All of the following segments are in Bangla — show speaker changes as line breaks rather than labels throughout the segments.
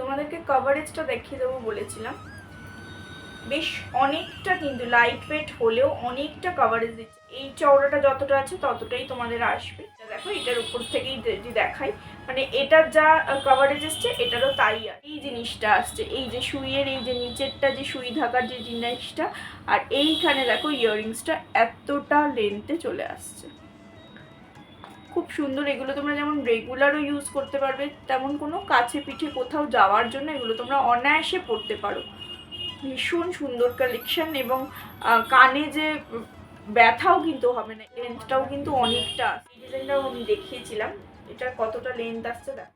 তোমাদেরকে কভারেজটা দেখিয়ে দেবো বলেছিলাম। বেশ অনেকটা কিন্তু লাইট ওয়েট হলেও অনেকটা কভারেজ দিচ্ছে। এই চওড়াটা যতটা আছে ততটাই তোমাদের আসবে। দেখো, এটার উপর থেকেই যদি দেখাই মানে এটার যা কভারেজ এসছে, এটারও তাই আর। এই জিনিসটা আসছে, এই যে সুইয়ের, এই যে নিচেরটা যে সুই ঢাকার যে জিনিসটা, আর এইখানে দেখো ইয়াররিংসটা এতটা লেন্থে চলে আসছে। খুব সুন্দর। এগুলো তোমরা যেমন রেগুলারও ইউজ করতে পারবে, তেমন কোনো কাছে পিঠে কোথাও যাওয়ার জন্য এগুলো তোমরা অনায়াসে পড়তে পারো। ভীষণ সুন্দর কালেকশান এবং কানে যে ব্যথাও কিন্তু হবে না লেন্থটাও কিন্তু অনেকটা। ডিজাইনটাও আমি দেখিয়েছিলাম। এটা কতটা লেন্থ আসছে দেখো।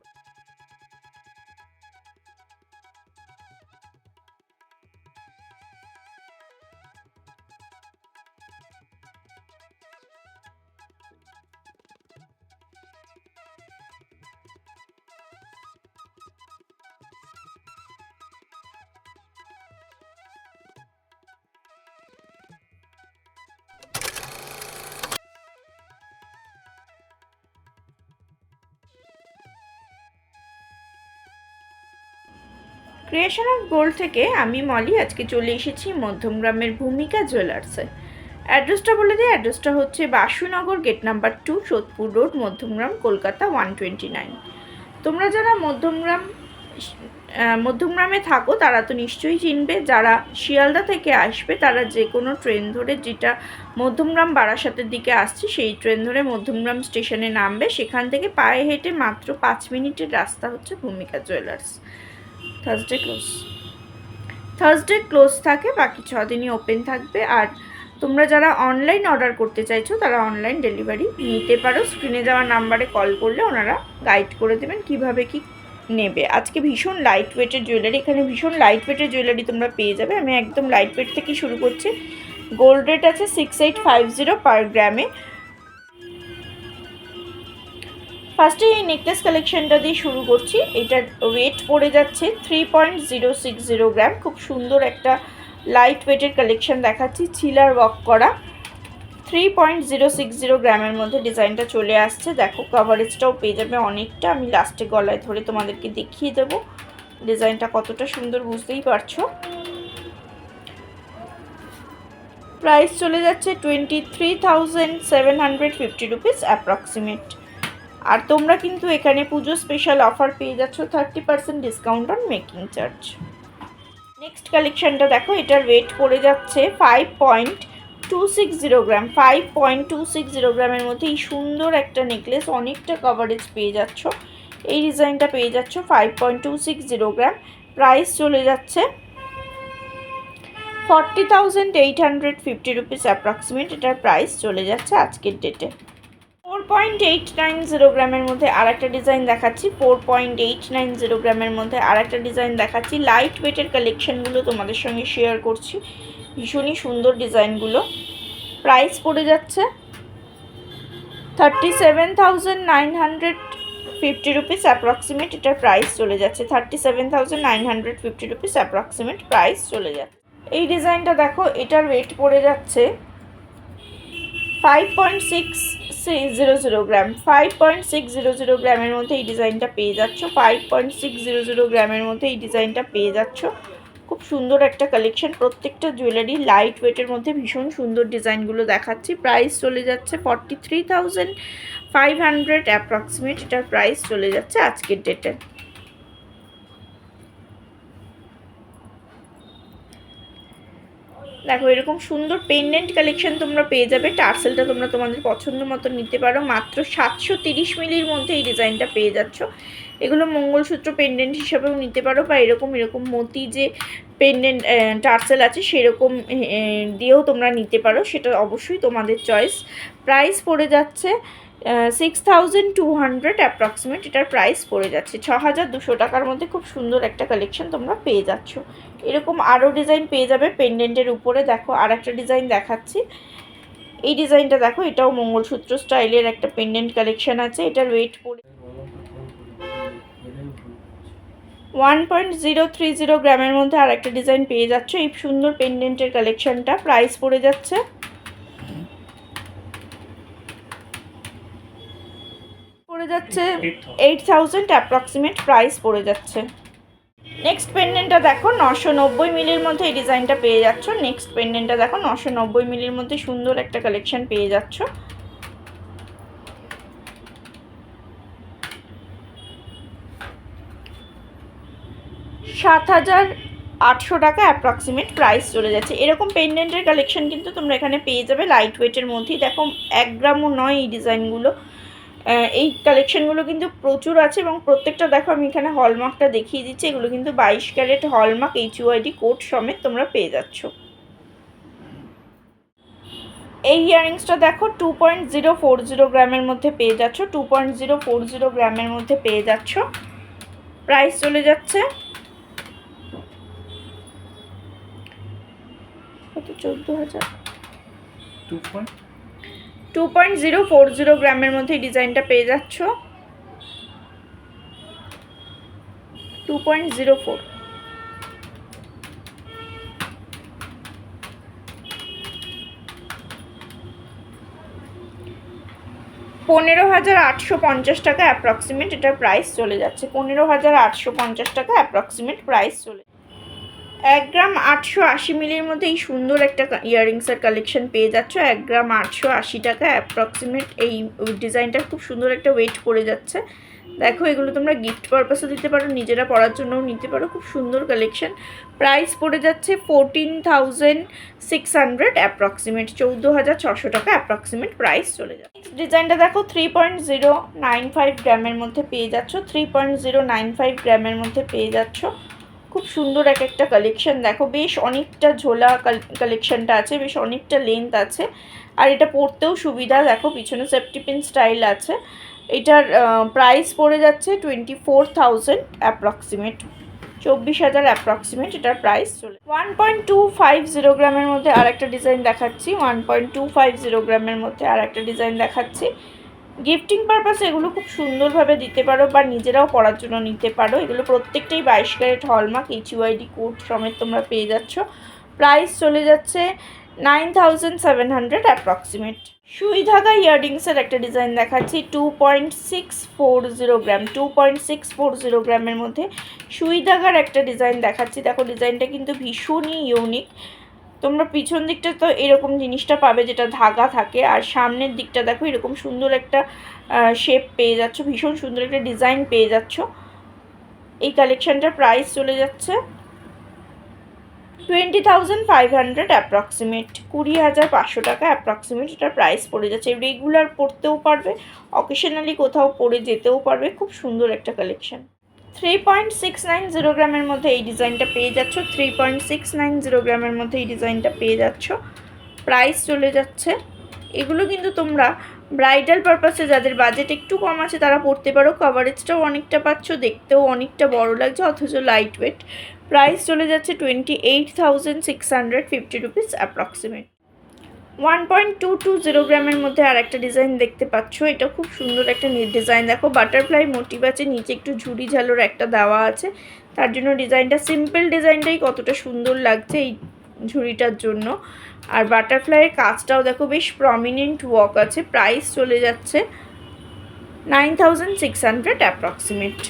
ক্রিয়েশন অফ গোল্ড থেকে আমি, মলি, আজকে চলে এসেছি মধ্যমগ্রামের ভূমিকা জুয়েলার্সে অ্যাড্রেসটা বলে দিই অ্যাড্রেসটা হচ্ছে Basunagar gate number two Sodepur road Madhyamgram, Kolkata one twenty nine তোমরা যারা মধ্যমগ্রাম মধ্যমগ্রামে থাকো, তারা তো নিশ্চয়ই চিনবে। যারা শিয়ালদা থেকে আসবে, তারা যে কোনো ট্রেন ধরে যেটা মধ্যমগ্রাম বারাসাতের দিকে আসছে, সেই ট্রেন ধরে মধ্যমগ্রাম স্টেশনে নামবে। সেখান থেকে পায়ে হেঁটে মাত্র পাঁচ মিনিটের রাস্তা হচ্ছে Bhumika jewellers Thursday close Thursday close থাকে, বাকি ছ দিনই ওপেন থাকবে। আর তোমরা যারা অনলাইন অর্ডার করতে চাইছো, তারা অনলাইন ডেলিভারি নিতে পারো। স্ক্রিনে যাওয়া নাম্বারে কল করলে ওনারা গাইড করে দেবেন কীভাবে কি নেবে। আজকে ভীষণ লাইট ওয়েটের জুয়েলারি এখানে ভীষণ লাইট ওয়েটের জুয়েলারি তোমরা পেয়ে যাবে। আমি একদম লাইট ওয়েট থেকে শুরু করছি। গোল্ড রেট আছে six eight five zero per গ্রামে ফার্স্টে এই নেকলেস কালেকশনটা দিয়ে শুরু করছি। এটার ওয়েট পড়ে যাচ্ছে three point zero six zero gram খুব সুন্দর একটা লাইট ওয়েটের কালেকশন দেখাচ্ছি ছিলার ওয়ার্ক করা। Three point zero six zero গ্রামের মধ্যে ডিজাইনটা চলে আসছে। দেখো কভারেজটাও পেয়ে যাবে অনেকটা। আমি লাস্টে গলায় ধরে তোমাদেরকে দেখিয়ে দেবো। ডিজাইনটা কতটা সুন্দর বুঝতেই পারছ। প্রাইস চলে যাচ্ছে twenty three thousand seven hundred fifty rupees approximate আর তোমরা কিন্তু এখানে পুজো স্পেশাল অফার পেয়ে যাচ্ছ thirty percent discount on making charge next কালেকশনটা দেখো, এটার ওয়েট পড়ে যাচ্ছে five point two six zero gram five point two six zero গ্রামের মধ্যে এই সুন্দর একটা নেকলেস অনেকটা কভারেজ পেয়ে যাচ্ছ। এই ডিজাইনটা পেয়ে যাচ্ছ five point two six zero gram price চলে যাচ্ছে forty thousand eight hundred fifty rupees approximate এটার প্রাইস চলে যাচ্ছে আজকের ডেটে four point eight nine zero গ্রামের মধ্যে আর একটা ডিজাইন দেখাচ্ছি। Four point eight nine zero গ্রামের মধ্যে আর একটা ডিজাইন দেখাচ্ছি। লাইট ওয়েটের কালেকশানগুলো তোমাদের সঙ্গে শেয়ার করছি। ভীষণই সুন্দর ডিজাইনগুলো প্রাইস পড়ে যাচ্ছে thirty seven thousand nine hundred fifty rupees approximate এটার প্রাইস চলে যাচ্ছে thirty seven thousand nine hundred fifty rupees approximate price চলে যাচ্ছে। এই ডিজাইনটা দেখো, এটার ওয়েট পড়ে যাচ্ছে five point six zero zero gram five point six zero zero গ্রামের মধ্যে এই ডিজাইনটা পেয়ে যাচ্ছ five point six zero zero গ্রামের মধ্যে এই ডিজাইনটা পেয়ে যাচ্ছ। খুব সুন্দর একটা কালেকশন প্রত্যেকটা জুয়েলারি লাইট ওয়েটের মধ্যে ভীষণ সুন্দর ডিজাইনগুলো দেখাচ্ছি। প্রাইস চলে যাচ্ছে forty three thousand five hundred approximate এটার প্রাইস চলে যাচ্ছে আজকের ডেটে দেখো, এরকম সুন্দর পেন্ডেন্ট কালেকশন তোমরা পেয়ে যাবে। টার্সেলটা তোমরা তোমাদের পছন্দ মতো নিতে পারো। মাত্র সাতশো তিরিশ মিলির মধ্যে এই ডিজাইনটা পেয়ে যাচ্ছ। এগুলো মঙ্গলসূত্র পেন্ডেন্ট হিসাবেও নিতে পারো বা এরকম এরকম মতি যে পেন্ডেন্ট টার্সেল আছে, সেরকম দিয়েও তোমরা নিতে পারো। সেটা অবশ্যই তোমাদের চয়েস প্রাইস পড়ে যাচ্ছে six thousand two hundred approximate এটার প্রাইস পড়ে যাচ্ছে। ছ হাজার দুশো টাকার মধ্যে খুব সুন্দর একটা কালেকশন তোমরা পেয়ে যাচ্ছ। এরকম আরও ডিজাইন পেয়ে যাবে পেন্ডেন্টের উপরে। দেখো আর একটা ডিজাইন দেখাচ্ছি। এই ডিজাইনটা দেখো, এটাও মঙ্গলসূত্র স্টাইলের একটা পেন্ডেন্ট কালেকশন আছে। এটার ওয়েট পড়ে one point zero three zero গ্রামের মধ্যে আর একটা ডিজাইন পেয়ে যাচ্ছ। এই সুন্দর পেন্ডেন্টের কালেকশনটা প্রাইস পড়ে যাচ্ছে। পড়ে যাচ্ছে। এইট থাউজেন্ড অ্যাপ্রক্সিমেট প্রাইস পড়ে যাচ্ছে। নেক্সট পেন্ডেন্টটা দেখো নশো নব্বই মিলির মধ্যে এই ডিজাইনটা পেয়ে যাচ্ছ। নেক্সট পেন্ডেন্টটা দেখো নশো নব্বই মিলির মধ্যে সুন্দর একটা কালেকশন পেয়ে যাচ্ছ। সাত হাজার আটশো টাকা অ্যাপ্রক্সিমেট প্রাইস চলে যাচ্ছে। এরকম পেন্ডেন্টের কালেকশন কিন্তু তোমরা এখানে পেয়ে যাবে। লাইট ওয়েটের মধ্যেই দেখো এক গ্রামও নয় এই ডিজাইনগুলো এই কালেকশনগুলো কিন্তু প্রচুর আছে এবং প্রত্যেকটা, দেখো আমি এখানে হলমার্কটা দেখিয়ে দিচ্ছি, এগুলো কিন্তু বাইশ carat hallmark H UID code সমেত তোমরা পেয়ে যাচ্ছ। এই ইয়াররিংসটা দেখো two point zero four zero গ্রামের মধ্যে পেয়ে যাচ্ছ two point zero four zero গ্রামের মধ্যে পেয়ে যাচ্ছ। প্রাইস চলে যাচ্ছে। কত? চোদ্দ হাজার।
Two point
two point zero four zero গ্রামের মধ্যে ডিজাইনটা পেয়ে যাচ্ছ। টু পয়েন্ট জিরো ফোর পনেরো হাজার আটশো পঞ্চাশ টাকা অ্যাপ্রক্সিমেট এটার প্রাইস চলে যাচ্ছে। পনেরো হাজার আটশো পঞ্চাশ টাকা অ্যাপ্রক্সিমেট প্রাইস চলে এক গ্রাম আটশো আশি মিলির মধ্যে এই সুন্দর একটা ইয়াররিংসের কালেকশন পেয়ে যাচ্ছ। এক গ্রাম আটশো আশি টাকা অ্যাপ্রক্সিমেট এই ডিজাইনটা খুব সুন্দর একটা ওয়েট পড়ে যাচ্ছে। দেখো, এগুলো তোমরা গিফট পারপাসও দিতে পারো, নিজেরা পড়ার জন্যও নিতে পারো। খুব সুন্দর কালেকশন প্রাইস পড়ে যাচ্ছে fourteen thousand six hundred approximate চৌদ্দো হাজার ছশো টাকা অ্যাপ্রক্সিমেট প্রাইস চলে যাচ্ছে। ডিজাইনটা দেখো three point zero nine five গ্রামের মধ্যে পেয়ে যাচ্ছ। Three point zero nine five গ্রামের মধ্যে পেয়ে যাচ্ছ। খুব সুন্দর এক একটা কালেকশন দেখো, বেশ অনেকটা ঝোলা কালেকশনটা আছে, বেশ অনেকটা লেন্থ আছে। আর এটা পরতেও সুবিধা, দেখো, পিছনে সেফটিপিন স্টাইল আছে। এটার প্রাইস পড়ে যাচ্ছে টোয়েন্টি ফোর থাউজেন্ড অ্যাপ্রক্সিমেট চব্বিশ হাজার অ্যাপ্রক্সিমেট এটার প্রাইস চলে। One point two five zero গ্রামের মধ্যে আর একটা ডিজাইন দেখাচ্ছি। One point two five zero গ্রামের মধ্যে আর একটা ডিজাইন দেখাচ্ছি। গিফটিং পারপাসে এগুলো খুব সুন্দরভাবে দিতে পারো বা নিজেরাও পড়ার জন্য নিতে পারো। এগুলো প্রত্যেকটাই বাইশ carat hallmark H UID code সমেত তোমরা পেয়ে যাচ্ছ। প্রাইস চলে যাচ্ছে nine thousand seven hundred approximate সুই ধাগা ইয়াররিংসের একটা ডিজাইন দেখাচ্ছি two point six four zero gram two point six four zero গ্রামের মধ্যে। সুই ধাগার একটা ডিজাইন দেখাচ্ছি। দেখো ডিজাইনটা কিন্তু ভীষণই ইউনিক তোমরা পিছন দিকটা তো এরকম জিনিসটা পাবে যেটা ধাগা থাকে, আর সামনের দিকটা দেখো এরকম সুন্দর একটা শেপ পেয়ে যাচ্ছ, ভীষণ সুন্দর একটা ডিজাইন পেয়ে যাচ্ছ। এই কালেকশানটার প্রাইস চলে যাচ্ছে twenty thousand five hundred approximate কুড়ি হাজার পাঁচশো টাকা অ্যাপ্রক্সিমেট এটার প্রাইস পড়ে যাচ্ছে। রেগুলার পড়তেও পারবে অকেশনালি কোথাও পড়ে যেতেও পারবে, খুব সুন্দর একটা collection three point six nine zero গ্রামের মধ্যে এই ডিজাইনটা পেয়ে যাচ্ছ। Three point six nine zero গ্রামের মধ্যে এই ডিজাইনটা পেয়ে যাচ্ছ। প্রাইস চলে যাচ্ছে। এগুলো কিন্তু তোমরা ব্রাইডাল পারপাসে যাদের বাজেট একটু কম আছে তারা পড়তে পারো। কভারেজটাও অনেকটা পাচ্ছ, দেখতেও অনেকটা বড় লাগছে, অথচ লাইট ওয়েট প্রাইস চলে যাচ্ছে twenty eight thousand six hundred fifty rupees approximate one point two two zero গ্রামের মধ্যে আর একটা ডিজাইন দেখতে পাচ্ছ। এটা খুব সুন্দর একটা ডিজাইন দেখো বাটারফ্লাই মোটিভ আছে, নিচে একটু ঝুড়ি ঝালোর একটা দেওয়া আছে। তার জন্য ডিজাইনটা সিম্পল ডিজাইনটাই কতটা সুন্দর লাগছে এই ঝুড়িটার জন্য। আর বাটারফ্লাইয়ের কাজটাও দেখো, বেশ প্রমিনেন্ট ওয়াক আছে। প্রাইস চলে যাচ্ছে nine thousand six hundred approximate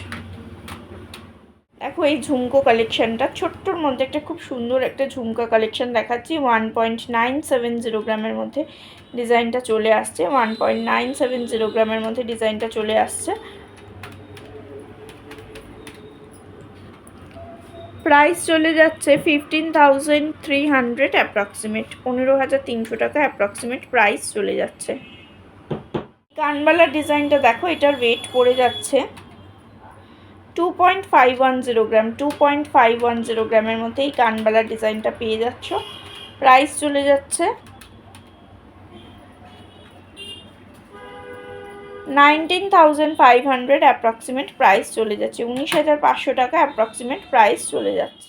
দেখো, এই ঝুমকো কালেকশনটা ছোট্টর মধ্যে একটা খুব সুন্দর একটা ঝুমকা কালেকশন দেখাচ্ছি। One point nine seven zero গ্রামের মধ্যে ডিজাইনটা চলে আসছে। One point nine seven zero গ্রামের মধ্যে ডিজাইনটা চলে আসছে। প্রাইস চলে যাচ্ছে fifteen thousand three hundred approximate পনেরো হাজার তিনশো টাকা অ্যাপ্রক্সিমেট প্রাইস চলে যাচ্ছে। কানবালা ডিজাইনটা দেখো, এটার ওয়েট পড়ে যাচ্ছে। Two point five one zero gram two point five one zero গ্রামের মধ্যে এই কানবালা ডিজাইনটা পেয়ে যাচ্ছ। প্রাইস চলে যাচ্ছে nineteen thousand five hundred approximate price চলে যাচ্ছে উনিশ হাজার পাঁচশো টাকা অ্যাপ্রক্সিমেট প্রাইস চলে যাচ্ছে।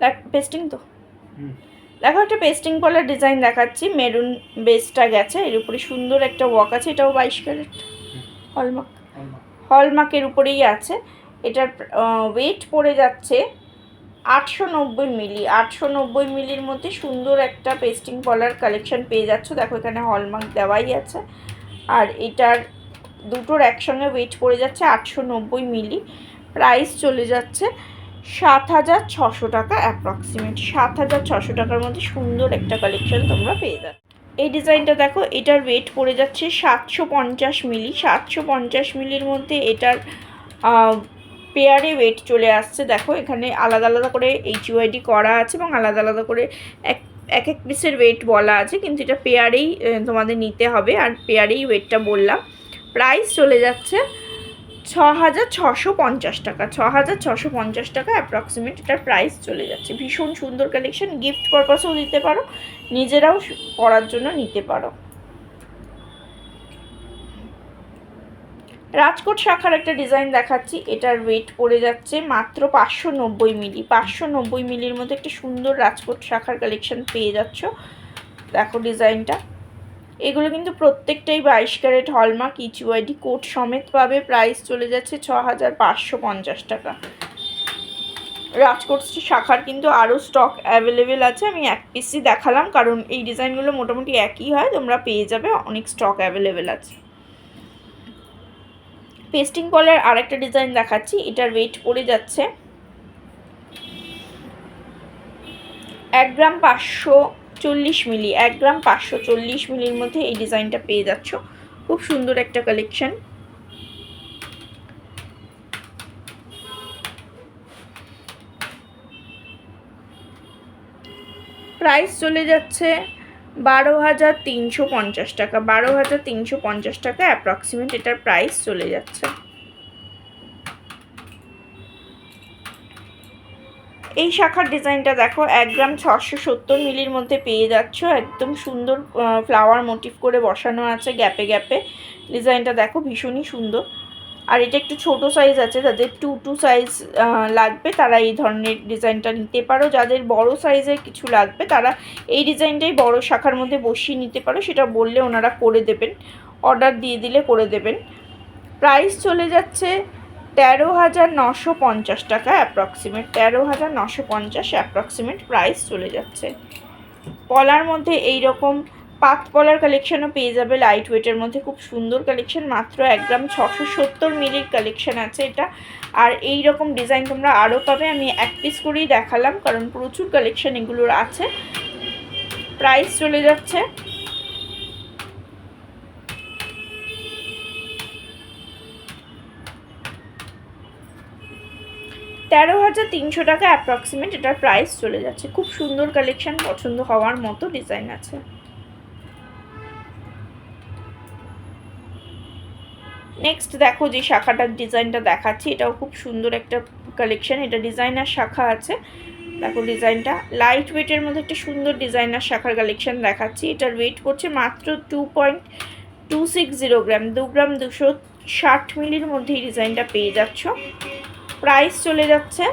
দেখ পেস্টিং তো। দেখো একটা পেস্টিং কলার ডিজাইন দেখাচ্ছি মেরুন বেসটা গেছে এর উপরে সুন্দর একটা ওয়াক আছে এটাও বাইশ ক্যারেট। হলমার্ক হলমার্কের উপরেই আছে। এটার ওয়েট পড়ে যাচ্ছে আটশো নব্বই মিলি। আটশো নব্বই মিলির মধ্যে সুন্দর একটা পেস্টিং কলার কালেকশন পেয়ে যাচ্ছ। দেখো এখানে হলমার্ক দেওয়াই আছে। আর এটার দুটোর একসঙ্গে ওয়েট পড়ে যাচ্ছে আটশো নব্বই মিলি। প্রাইস চলে যাচ্ছে সাত হাজার ছশো টাকা অ্যাপ্রক্সিমেট সাত হাজার ছশো টাকার মধ্যে সুন্দর একটা কালেকশন তোমরা পেয়ে যাবে এই ডিজাইনটা দেখো, এটার ওয়েট পড়ে যাচ্ছে সাতশো পঞ্চাশ মিলি। সাতশো পঞ্চাশ মিলির মধ্যে এটার পেয়ারে ওয়েট চলে আসছে। দেখো, এখানে আলাদা আলাদা করে এইচ ইউআইডি করা আছে এবং আলাদা আলাদা করে এক এক এক পিসের ওয়েট বলা আছে। কিন্তু এটা পেয়ারেই তোমাদের নিতে হবে। আর পেয়ারেই ওয়েটটা বললাম। প্রাইস চলে যাচ্ছে ছ হাজার ছশো পঞ্চাশ টাকা ছ হাজার ছশো পঞ্চাশ টাকা অ্যাপ্রক্সিমেট এটার প্রাইস চলে যাচ্ছে। ভীষণ সুন্দর কালেকশন গিফট পারপাসেও দিতে পারো, নিজেরাও পরার জন্য নিতে পারো। রাজকোট শাখার একটা ডিজাইন দেখাচ্ছি, এটার ওয়েট পড়ে যাচ্ছে মাত্র পাঁচশো নব্বই মিলি। পাঁচশো নব্বই মিলির মধ্যে একটা সুন্দর রাজকোট শাখার কালেকশন পেয়ে যাচ্ছ। দেখো ডিজাইনটা এগুলো কিন্তু প্রত্যেকটাই বাইশ ক্যারেট হলমার্ক ইচুআইডি কোট সমেত পাবে। প্রাইস চলে যাচ্ছে ছ হাজার পাঁচশো পঞ্চাশ টাকা। রাজকোট শাখার কিন্তু আরও স্টক অ্যাভেলেবেল আছে। আমি এক পিসই দেখালাম, কারণ এই ডিজাইনগুলো মোটামুটি একই হয়, তোমরা পেয়ে যাবে, অনেক স্টক অ্যাভেলেবেল আছে। পেস্টিং কলার আরেকটা ডিজাইন দেখাচ্ছি, এটার ওয়েট পড়ে যাচ্ছে। এক গ্রাম পাঁচশো চল্লিশ মিলি, এক গ্রাম পাঁচশো চল্লিশ মিলির মধ্যে এই ডিজাইনটা পেয়ে যাচ্ছ। খুব সুন্দর একটা কালেকশন প্রাইস চলে যাচ্ছে বারো হাজার তিনশো পঞ্চাশ টাকা। বারো হাজার তিনশো পঞ্চাশ টাকা অ্যাপ্রক্সিমেট এটার প্রাইস চলে যাচ্ছে। এই শাখার ডিজাইনটা দেখো, এক গ্রাম ছশো সত্তর মিলির মধ্যে পেয়ে যাচ্ছ। একদম সুন্দর ফ্লাওয়ার মোটিভ করে বসানো আছে গ্যাপে গ্যাপে। ডিজাইনটা দেখো ভীষণই সুন্দর। আর এটা একটু ছোট সাইজ আছে, যাদের টু টু সাইজ লাগবে তারা এই ধরনের ডিজাইনটা নিতে পারো। যাদের বড় সাইজের কিছু লাগবে তারা এই ডিজাইনটাই বড় শাখার মধ্যে বসিয়ে নিতে পারো। সেটা বললে ওনারা করে দেবেন। অর্ডার দিয়ে দিলে করে দেবেন। প্রাইস চলে যাচ্ছে তেরো হাজার নশো পঞ্চাশ টাকা অ্যাপ্রক্সিমেট তেরো হাজার নশো পঞ্চাশ অ্যাপ্রক্সিমেট প্রাইস চলে যাচ্ছে। পলার মধ্যে এই রকম পাত পলার কালেকশনও পেয়ে যাবে লাইট ওয়েটের মধ্যে। খুব সুন্দর কালেকশন মাত্র এক গ্রাম ছশো সত্তর মিলির কালেকশন আছে এটা। আর এই রকম ডিজাইন তোমরা আরও পাবে, আমি এক পিস করেই দেখালাম, কারণ প্রচুর কালেকশন এগুলোর আছে। প্রাইস চলে যাচ্ছে। তেরো হাজার তিনশো টাকা অ্যাপ্রক্সিমেট এটার প্রাইস চলে যাচ্ছে। খুব সুন্দর কালেকশন পছন্দ হওয়ার মতো ডিজাইন আছে। নেক্সট দেখো যে শাখাটার ডিজাইনটা দেখাচ্ছি, এটাও খুব সুন্দর একটা কালেকশন এটা ডিজাইনার শাখা আছে। দেখো ডিজাইনটা লাইট ওয়েটের মধ্যে একটা সুন্দর ডিজাইনার শাখার কালেকশন দেখাচ্ছি। এটার ওয়েট করছে মাত্র two point two six zero gram দু গ্রাম দুশো ষাট মিলির মধ্যে এই ডিজাইনটা পেয়ে যাচ্ছ। প্রাইস চলে যাচ্ছে।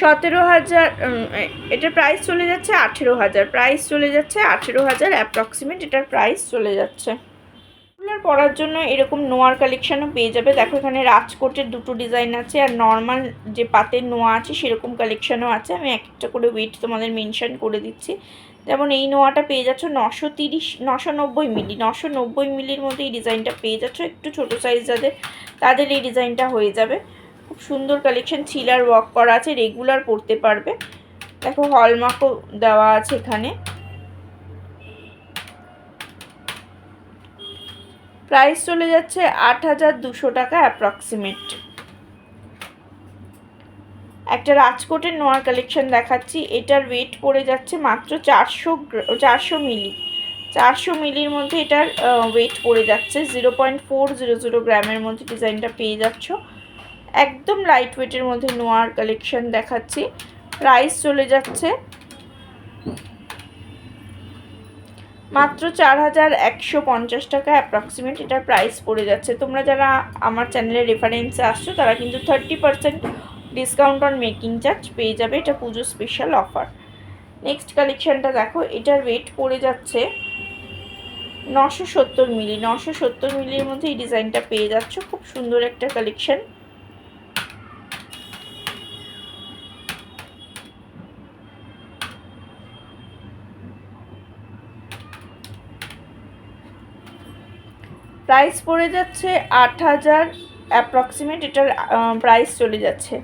সতেরো হাজার এটার প্রাইস চলে যাচ্ছে আঠেরো হাজার। প্রাইস চলে যাচ্ছে আঠেরো হাজার অ্যাপ্রক্সিমেট এটার প্রাইস চলে যাচ্ছে। এগুলোর পরার জন্য এরকম নোয়ার কালেকশনও পেয়ে যাবে। দেখো এখানে রাজকোটের দুটো ডিজাইন আছে আর নর্মাল যে পাতের নোয়া আছে সেরকম কালেকশনও আছে। আমি এক একটা করে ওয়েট তোমাদের মেনশন করে দিচ্ছি। যেমন এই নোয়াটা পেয়ে যাচ্ছ নশো তিরিশ নশো নব্বই মিলি নশো নব্বই মিলির মধ্যে এই ডিজাইনটা পেয়ে যাচ্ছ, একটু ছোটো সাইজ যাদের, তাদের এই ডিজাইনটা হয়ে যাবে। খুব সুন্দর কালেকশন ছিলার ওয়ার্ক করা আছে রেগুলার পরতে পারবে। দেখো হলমার্কও দেওয়া আছে এখানে। প্রাইস চলে যাচ্ছে আট হাজার দুশো টাকা অ্যাপ্রক্সিমেট একটা রাজকোটের নোয়ার কালেকশন দেখাচ্ছি। এটার ওয়েট পড়ে যাচ্ছে মাত্র চারশো চারশো মিলি। চারশো মিলির মধ্যে এটার ওয়েট পড়ে যাচ্ছে। Zero point four zero zero গ্রামের মধ্যে ডিজাইনটা পেয়ে যাচ্ছ। একদম লাইট ওয়েটের মধ্যে নোয়ার কালেকশন দেখাচ্ছি। প্রাইস চলে যাচ্ছে মাত্র চার হাজার একশো পঞ্চাশ টাকা অ্যাপ্রক্সিমেট এটার প্রাইস পড়ে যাচ্ছে। তোমরা যারা আমার চ্যানেলের রেফারেন্সে আসছো, তারা কিন্তু thirty percent discount on making charge পেয়ে যাবে, এটা পুজো স্পেশাল অফার নেক্সট কালেকশানটা দেখো, এটার ওয়েট পড়ে যাচ্ছে নশো সত্তর মিলি নশো সত্তর মিলির মধ্যে এই ডিজাইনটা পেয়ে যাচ্ছ, খুব সুন্দর একটা কালেকশান প্রাইস পড়ে যাচ্ছে আট হাজার অ্যাপ্রক্সিমেট এটার প্রাইস চলে যাচ্ছে।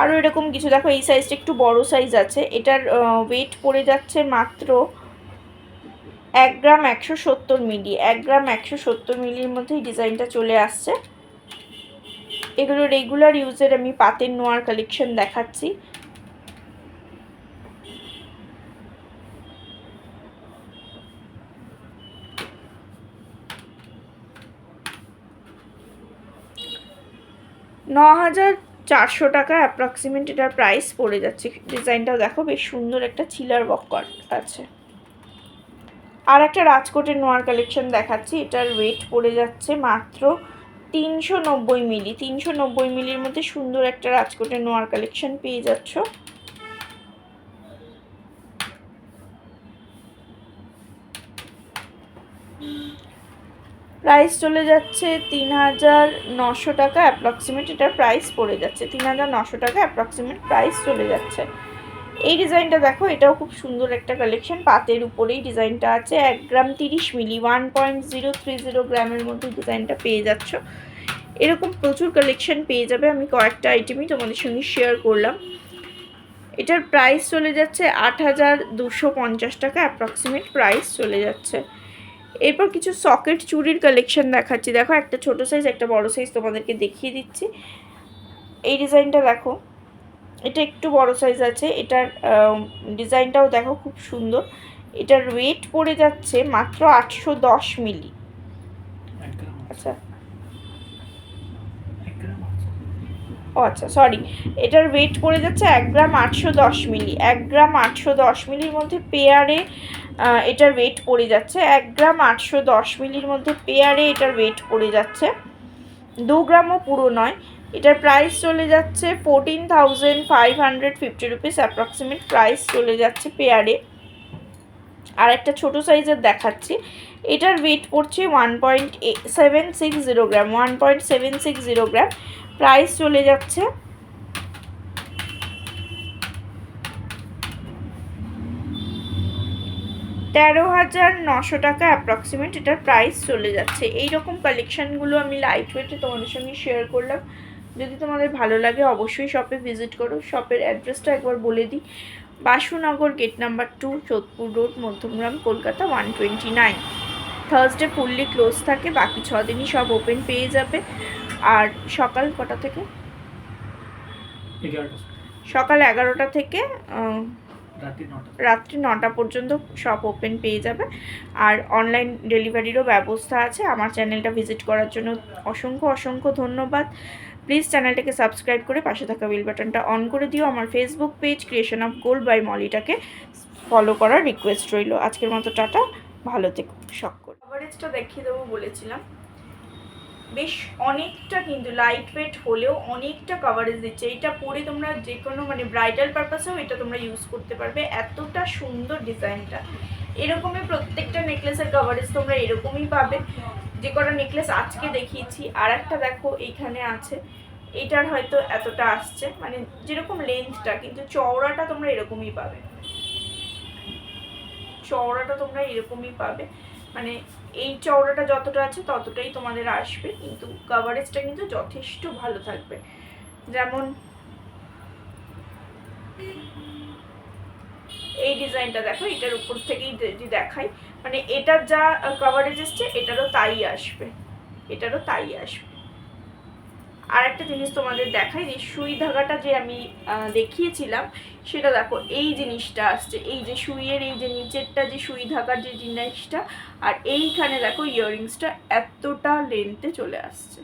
আরও এরকম কিছু। দেখো, এই সাইজটা একটু বড় সাইজ আছে। এটার ওয়েট পড়ে যাচ্ছে মাত্র এক গ্রাম একশো সত্তর মিলি এক গ্রাম একশো সত্তর মিলির মধ্যে এই ডিজাইনটা চলে আসছে। এগুলো রেগুলার ইউজের আমি পাতের নোয়ার কালেকশন দেখাচ্ছি। ন হাজার চারশো টাকা অ্যাপ্রক্সিমেট এটার প্রাইস পড়ে যাচ্ছে। ডিজাইনটা দেখো বেশ সুন্দর একটা চিলার বক্কর আছে। আর একটা রাজকোটের নোয়ার কালেকশন দেখাচ্ছি, এটার ওয়েট পড়ে যাচ্ছে মাত্র তিনশো নব্বই মিলি তিনশো নব্বই মিলির মধ্যে সুন্দর একটা রাজকোটের নোয়ার কালেকশন পেয়ে যাচ্ছ। প্রাইস চলে যাচ্ছে তিন হাজার নশো টাকা অ্যাপ্রক্সিমেট এটার প্রাইস পড়ে যাচ্ছে। তিন হাজার নশো টাকা অ্যাপ্রক্সিমেট প্রাইস চলে যাচ্ছে। এই ডিজাইনটা দেখো, এটাও খুব সুন্দর একটা কালেকশন পাতের উপরেই ডিজাইনটা আছে। এক গ্রাম তিরিশ milli one point zero three zero গ্রামের মধ্যে ডিজাইনটা পেয়ে যাচ্ছ। এরকম প্রচুর কালেকশন পেয়ে যাবে। আমি কয়েকটা আইটেমই তোমাদের সঙ্গে শেয়ার করলাম। এটার প্রাইস চলে যাচ্ছে আট হাজার দুশো পঞ্চাশ টাকা অ্যাপ্রক্সিমেট প্রাইস চলে যাচ্ছে। এরপর কিছু সকেট চুড়ির কালেকশন দেখাচ্ছি। দেখো একটা ছোট সাইজ একটা বড় সাইজ তোমাদেরকে দেখিয়ে দিচ্ছি। এই ডিজাইনটা দেখো এটা একটু বড় সাইজ আছে। এটার ডিজাইনটাও দেখো খুব সুন্দর। এটার ওয়েট পড়ে যাচ্ছে মাত্র আটশো দশ মিলি। আচ্ছা
এক গ্রাম আছে।
ও আচ্ছা সরি এটার ওয়েট পড়ে যাচ্ছে এক গ্রাম আটশো দশ মিলি, এক গ্রাম আটশো দশ মিলির মধ্যে পেয়ারে এটার ওয়েট পড়ে যাচ্ছে, এক গ্রাম আটশো দশ মিলির মধ্যে পেয়ারে এটার ওয়েট পড়ে যাচ্ছে, দু গ্রামও পুরো নয়। এটার প্রাইস চলে যাচ্ছে fourteen thousand five hundred fifty rupees approximate price চলে যাচ্ছে পেয়ারে আর একটা ছোটো সাইজের দেখাচ্ছি, এটার ওয়েট পড়ছে one point seven six zero gram one point seven six zero gram price চলে যাচ্ছে। তেরো হাজার নশো টাকা অ্যাপ্রক্সিমেট এটার প্রাইস চলে যাচ্ছে। এই রকম কালেকশানগুলো আমি লাইট ওয়েটে তোমাদের সঙ্গে শেয়ার করলাম। যদি তোমাদের ভালো লাগে অবশ্যই শপে ভিজিট করো। শপের অ্যাড্রেসটা একবার বলে দিই। Basunagar gate number two Jodhpur road Madhyamgram, Kolkata one twenty nine Thursday fully close থাকে। বাকি ছ দিনই সব ওপেন পেয়ে যাবে। আর সকাল কটা থেকে? সকাল এগারোটা থেকে
রাত্রি নটা
পর্যন্ত শপ ওপেন পেয়ে যাবে। আর অনলাইন ডেলিভারিরও ব্যবস্থা আছে। আমার চ্যানেলটা ভিজিট করার জন্য অসংখ্য অসংখ্য ধন্যবাদ। প্লিজ চ্যানেলটাকে সাবস্ক্রাইব করে পাশে থাকা বেল বাটনটা অন করে দিও। আমার Facebook page creation of gold by মলিটাকে follow করার রিকোয়েস্ট রইল। আজকের মতো টাটা। ভালো থেকো। সকল কভারেজটা দেখিয়ে দেবো বলেছিলাম। বেশ অনেকটা কিন্তু লাইট ওয়েট হলেও অনেকটা কভারেজ দিচ্ছে। এটা পরে তোমরা যে কোনো মানে ব্রাইডাল পারপাসেও এটা তোমরা ইউজ করতে পারবে। এতটা সুন্দর ডিজাইনটা। এরকমই প্রত্যেকটা নেকলেসের কভারেজ তোমরা এরকমই পাবে। যে কটা নেকলেস আজকে দেখিয়েছি আর একটা দেখো এইখানে আছে। এটার হয়তো এতটা আসছে। মানে যেরকম লেন্থটা কিন্তু চওড়াটা তোমরা এরকমই পাবে। চওড়াটা তোমরা এরকমই পাবে। মানে এই চওড়াটা যতটা আছে ততটাই তোমাদের আসবে, কিন্তু কাভারেজটা কিন্তু যথেষ্ট ভালো থাকবে। যেমন এই ডিজাইনটা দেখো, এটার উপর থেকেই যদি দেখাই মানে এটার যা কাভারেজ এসছে, এটারও তাই আসবে। এটারও তাই আসবে। আর একটা জিনিস তোমাদের দেখাই যে সুই ধাগাটা যে আমি দেখিয়েছিলাম, সেটা দেখো, এই জিনিসটা আসছে, এই যে সুইয়ের এই যে নিচেরটা যে সুই ধাগার যে জিনিসটা, আর এইখানে দেখো ইয়াররিংসটা এতটা লেন্থে চলে আসছে।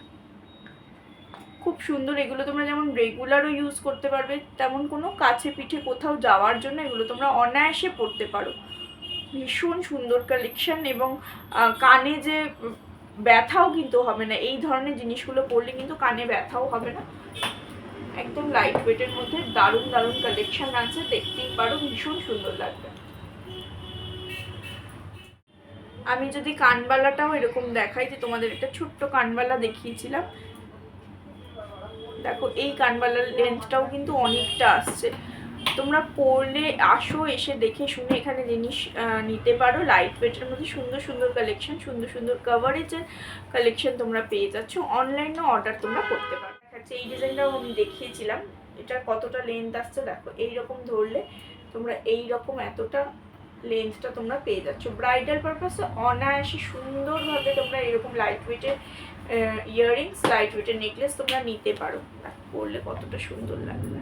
খুব সুন্দর, এগুলো তোমরা যেমন রেগুলারও ইউজ করতে পারবে, তেমন কোনো কাছে পিঠে কোথাও যাওয়ার জন্য এগুলো তোমরা অনায়াসে পড়তে পারো। ভীষণ সুন্দর কালেকশন এবং কানে যে ব্যথাও কিন্তু হবে না। এই ধরনের জিনিসগুলো পরলে কিন্তু কানে ব্যথাও হবে না। একদম লাইট ওয়েটের মধ্যে দারুণ দারুণ কালেকশন আছে। দেখতেই পারো, ভীষণ সুন্দর লাগবে। আমি যদি কানবালাটাও এরকম দেখাই যে তোমাদের একটা ছোট্ট কানবালা দেখিয়েছিলাম। দেখো, এই কানবালার লেন্থটাও কিন্তু অনেকটা আসছে। তোমরা পড়লে, আসো, এসে দেখে শুনে এখানে জিনিস নিতে পারো। লাইট ওয়েটের মধ্যে সুন্দর সুন্দর কালেকশন সুন্দর সুন্দর কাভারেজের কালেকশন তোমরা পেয়ে যাচ্ছ। অনলাইনেও অর্ডার তোমরা করতে পারো। আচ্ছা এই ডিজাইনটাও আমি দেখিয়েছিলাম। এটা কতটা লেন্থ আসছে, দেখো, এইরকম ধরলে তোমরা এই রকম এতটা লেন্থটা তোমরা পেয়ে যাচ্ছ। ব্রাইডাল পারপাসে অনায়াসে সুন্দরভাবে তোমরা এরকম লাইট ওয়েটের ইয়াররিংস লাইট ওয়েটের নেকলেস তোমরা নিতে পারো। পরলে কতটা সুন্দর লাগবে।